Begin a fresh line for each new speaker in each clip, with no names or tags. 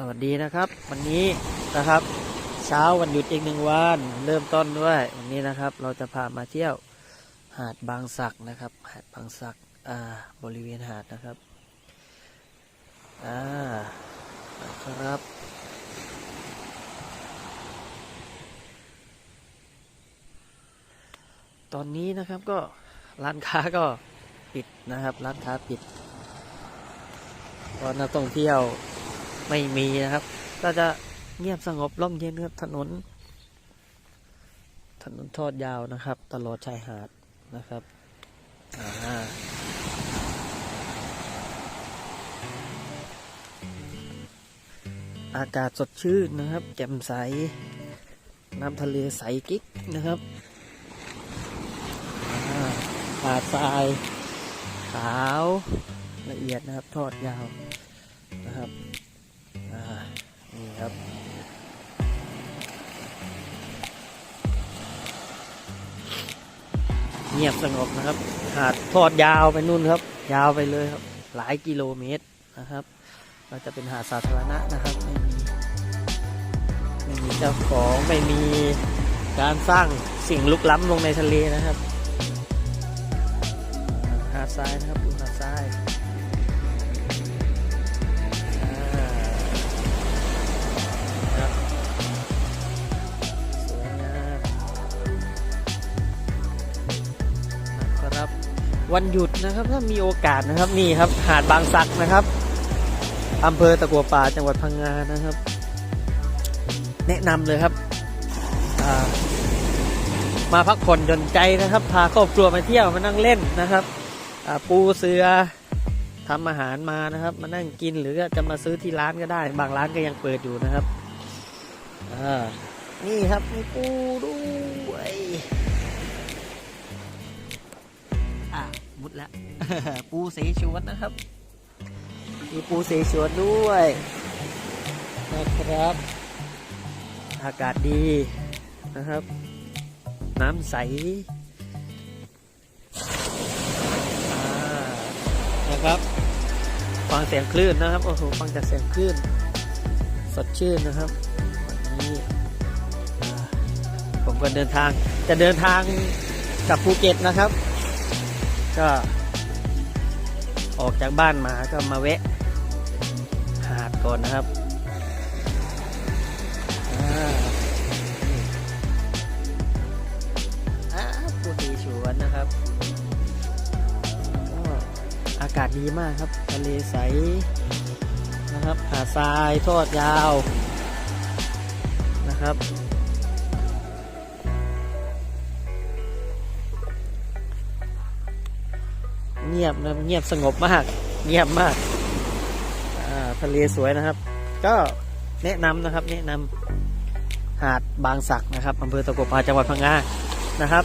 สวัสดีนะครับวันนี้นะครับ เช้าวันหยุดอีกหนึ่งวันเริ่มต้นด้วยวันนี้นะครับ เราจะพามาเที่ยวหาดบางสักนะครับ หาดบางสักอ่าบริเวณหาดนะครับอ่านะครับตอนนี้นะครับก็ร้านค้าก็ปิดนะครับ ร้านค้าปิดเพราะนักท่องเที่ยว ไม่มีนะครับ ก็จะเงียบสงบร่มเย็นครับถนน ถนนทอดยาวนะครับ ตลอดชายหาดนะครับอ่าอากาศสดชื่นนะครับ แจ่มใส น้ำทะเลใสกิ๊กนะครับอ่าหาดทราย ขาว ละเอียดนะครับ ทอดยาวนะครับ นี่ครับ เงียบสงบนะครับ หาดทอดยาวไปนู่นครับ ยาวไปเลยครับ หลายกิโลเมตรนะครับ เราจะเป็นหาดสาธารณะนะครับ ไม่มีไม่มีเจ้าของไม่มีการสร้างสิ่งลุกล้ำลงในทะเลนะครับ หาดทรายนะครับดูหาดทราย วันหยุดนะครับถ้ามีโอกาสนะครับนี่ครับหาดบางสักนะครับอำเภอตะกัวป่าจังหวัดพังงานะครับ แนะนำเลยครับามาพักผ่อนหย่อนใจนะครับ พาครอบครัวมาเที่ยวมานั่งเล่นนะครับปูเสือทำอาหารมานะครับ มานั่งกินหรือจะมาซื้อที่ร้านก็ได้ บางร้านก็ยังเปิดอยู่นะครับนี่ครับมีปูด้วย มุดแล้วปูเสฉวนนะครับ มีปูเสฉวนด้วยนะครับ อากาศดีนะครับ น้ำใสอ่านะครับฟังเสียงคลื่นนะครับโอ้โหฟังจากเสียงคลื่น สดชื่นนะครับวันนี้อ่าผมก็เดินทางจะเดินทางกลับภูเก็ตนะครับ ก็ออกจากบ้านมาก็มาแวะ หาดก่อนนะครับอ่านี่อ่าปูตีชวนนะครับ ก็อากาศดีมากครับ ทะเลใสนะครับ หาดทรายทอดยาวนะครับ เงียบนะเงียบสงบมาก เงียบมากาทะเลสวยนะครับ ก็แนะนำนะครับ แนะนำหาดบางสักนะครับอำเภอตะกัวป่าจังหวัดพังงานะครับ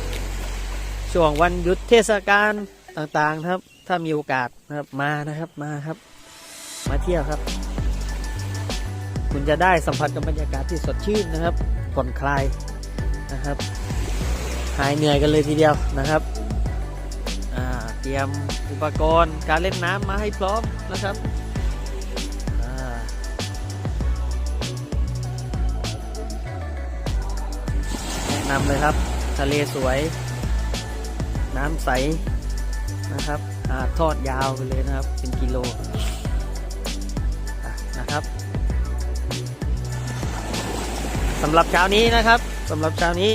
ช่วงวันหยุดเทศกาลต่างๆครับ ถ้ามีโอกาสนะครับมานะครับมาครับ มาเที่ยวครับ คุณจะได้สัมผัสกับบรรยากาศที่สดชื่นนะครับผ่อนคลายนะครับหายเหนื่อยกันเลยทีเดียวนะครับ เตรียมอุปกรณ์การเล่นน้ำมาให้พร้อมนะครับแนะนำเลยครับ ทะเลสวย น้ำใสนะครับหาดทอดยาวไปเลยนะครับ เป็นกิโลนะครับสำหรับเช้านี้นะครับสำหรับเช้านี้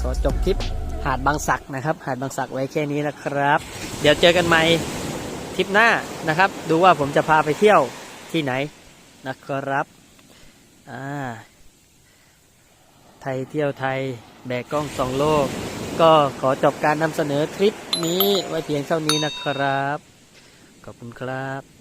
ขอจบทริป หาดบางสักนะครับ หาดบางสักไว้แค่นี้นะครับ เดี๋ยวเจอกันใหม่ทริปหน้านะครับ ดูว่าผมจะพาไปเที่ยวที่ไหนนะครับอ่าไทยเที่ยวไทยแบกกล้องสองโลก ก็ขอจบการนำเสนอคลิปนี้ไว้เพียงเท่านี้นะครับ ขอบคุณครับ